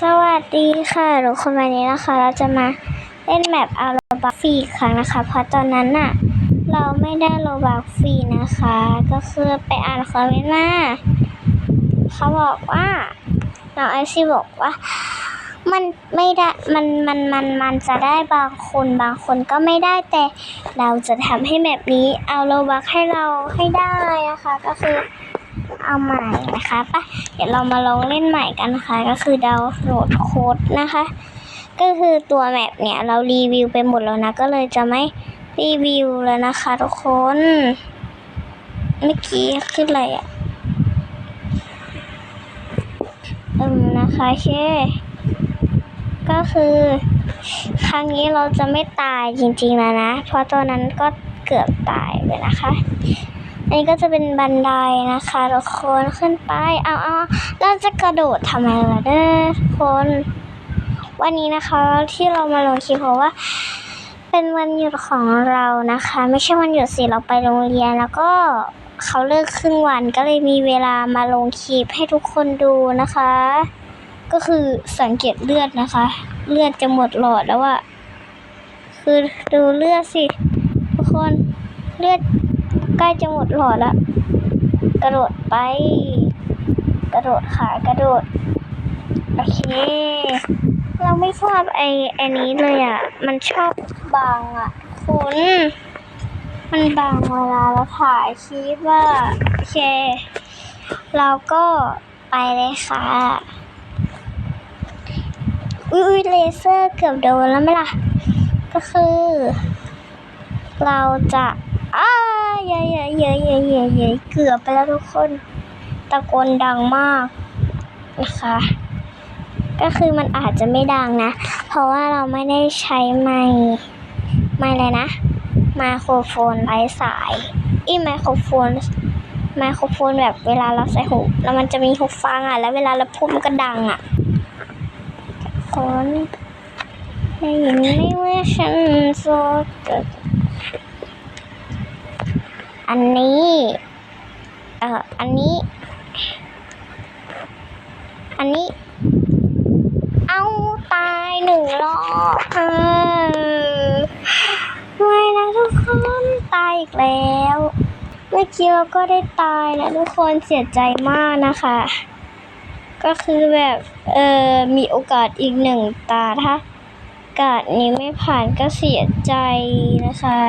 สวัสดีค่ะทุกคนวันนี้นะคะ เราจะมาเล่นแมปเอาโลบักฟรีอีกครั้งนะคะ เพราะตอนนั้นน่ะ เราไม่ได้โลบักฟรีนะคะ ก็คือไปอ่านคอมเมนต์มาเขาบอกว่าน้องไอซี่บอกว่า มันไม่ได้มันมันมันมันจะได้บางคนบางคนก็ไม่ได้แต่เราจะทำให้แบบนี้เอาโลบักให้เราให้ได้นะคะ ก็คือ เอาใหม่นะคะปะเดี๋ยวเรามาลองเล่นใหม่กันนะคะก็คือดาวน์โหลดโค้ดนะคะ ก็คือตัวแมปเนี่ยเรารีวิวไปหมดแล้วนะ ก็เลยจะไม่รีวิวแล้วนะคะทุกคน เมื่อกี้ขึ้นอะไรอะ่ะเอืมนะคะเคก็คือ ครั้งนี้เราจะไม่ตายจริงๆแล้วนะ เพราะตัวนั้นก็เกือบตายไปนะคะ อันนี้ก็จะเป็นบันไดนะคะทุกคนขึ้นไป เอาเอาเราจะกระโดดทำไมล่ะเด้อทุกคน วันนี้นะคะที่เรามาลงคลิปเพราะว่า เป็นวันหยุดของเรานะคะ ไม่ใช่วันหยุดสิเราไปโรงเรียนแล้วก็เขาเลิกครึ่งวันก็เลยมีเวลามาลงคลิปให้ทุกคนดูนะคะ ก็คือสังเกตเลือดนะคะ เลือดจะหมดหลอดแล้วอะคือดูเลือดสิ ทุกคนเลือด ใกล้จะหมดหลอดล้วกระโดดไป กระโดดขากระโดด โอเค เราไม่ชอบไอ้ไอันนี้เลยอะ มันชอบบางอะ คุณ มันบางเวลาเราถ่ายคลิปว่าโอเค เราก็ไปเลยค่ะ อุ๊ยเลเซอร์เกือบโดนแล้วไหมล่ะ ก็คือ เราจะอ้า เย้เย้เย้เย้เย้เย้เกือบไปแล้วทุกคน ตะโกนดังมากนะคะ ก็คือมันอาจจะไม่ดังนะ เพราะว่าเราไม่ได้ใช้ไมค์ไมค์เลยนะไมโครโฟนไร้สายอีไมโครโฟนไมโครโฟนแบบเวลาเราใส่หูแล้วมันจะมีหูฟังอะ แล้วเวลาเราพูดมันก็ดังอะคนได้ยินไหมว่าฉันโสด อันนี้ เอ่อ อันนี้ อันนี้ เอาตายหนึ่งรอบเออไม่นะทุกคนตายอีกแล้ว เมื่อกี้เราก็ได้ตายนะทุกคนเสียใจมากนะคะ ก็คือแบบ เออมีโอกาสอีกหนึ่งตาถ้าโอกาสนี้ไม่ผ่านก็เสียใจนะคะ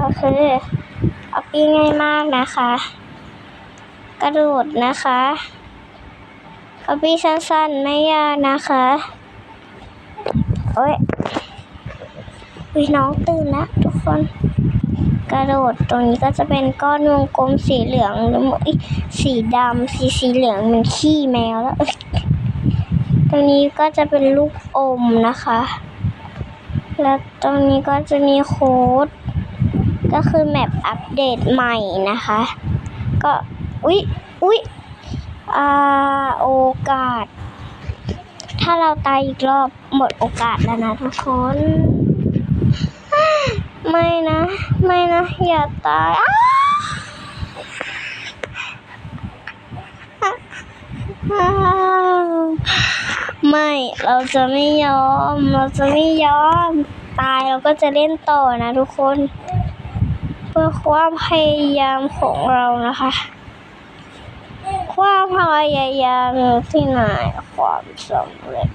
ก็คือเอาปีง่ายมากนะคะ กระโดดนะคะเอาปีสั้นๆไม่ยากนะคะโอ้ยวิน้องตื่นแล้วทุกคน กระโดดตรงนี้ก็จะเป็นก้อนวงกลมสีเหลืองหรือเอ้ยสีดำสีสีเหลืองมันขี้แมวแล้วตรงนี้ก็จะเป็นลูกอมนะคะ แล้วตรงนี้ก็จะมีโค้ด ก็คือแมปอัปเดตใหม่นะคะ ก็อุ๊ยอุ๊ยอ่าโอกาส ถ้าเราตายอีกรอบหมดโอกาสแล้วนะทุกคน ไม่นะ ไม่นะ อย่าตายไม่ เราจะไม่ยอม เราจะไม่ยอม ตายเราก็จะเล่นต่อนะทุกคน เพื่อความพยายามของเรานะคะ ความพยายามอยู่ที่ไหนความสำเร็จ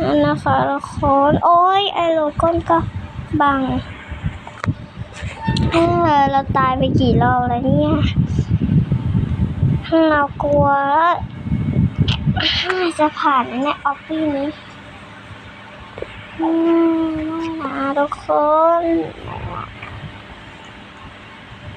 นั่นนะคะทุกคนโอ้ยไอ้โลก้นก็บังเออเราตายไปกี่รอบแล้วเนี่ยเรากลัวแล้วจะผ่านไหมเนี่ยออฟฟี่นี้อืมนะทุกคน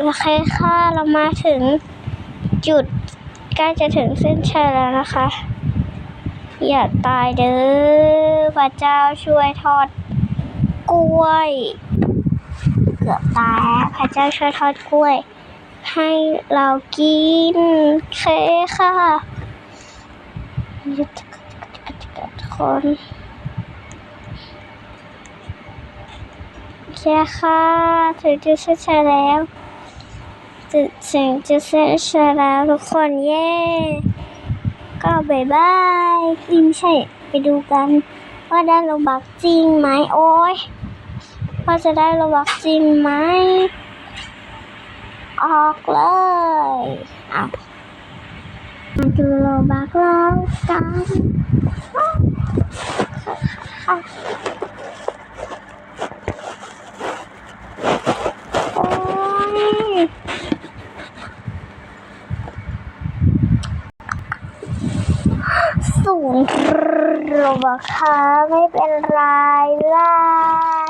โอเคค่ะเรามาถึงจุดใกล้จะถึงเส้นชัยแล้วนะคะ อย่าตายเด้อพระเจ้าช่วยทอดกล้วย เกือบตายพระเจ้าช่วยทอดกล้วย ให้เรากินเคค่ะทุกคนเคค่ะถึงจุดเส้นชัยแล้ว ถึงถึงจุดเส้นชัยแล้วทุกคนเย้ ก็บายบายอิมใช่ไปดูกัน ว่าได้โลบักจริงไหมโอ้ยว่าจะได้โลบักจริงไหม ออกเลยเอามาดูโลบักเรากันโอ้ย คุรบอค่ะไม่เป็นไรล่ะ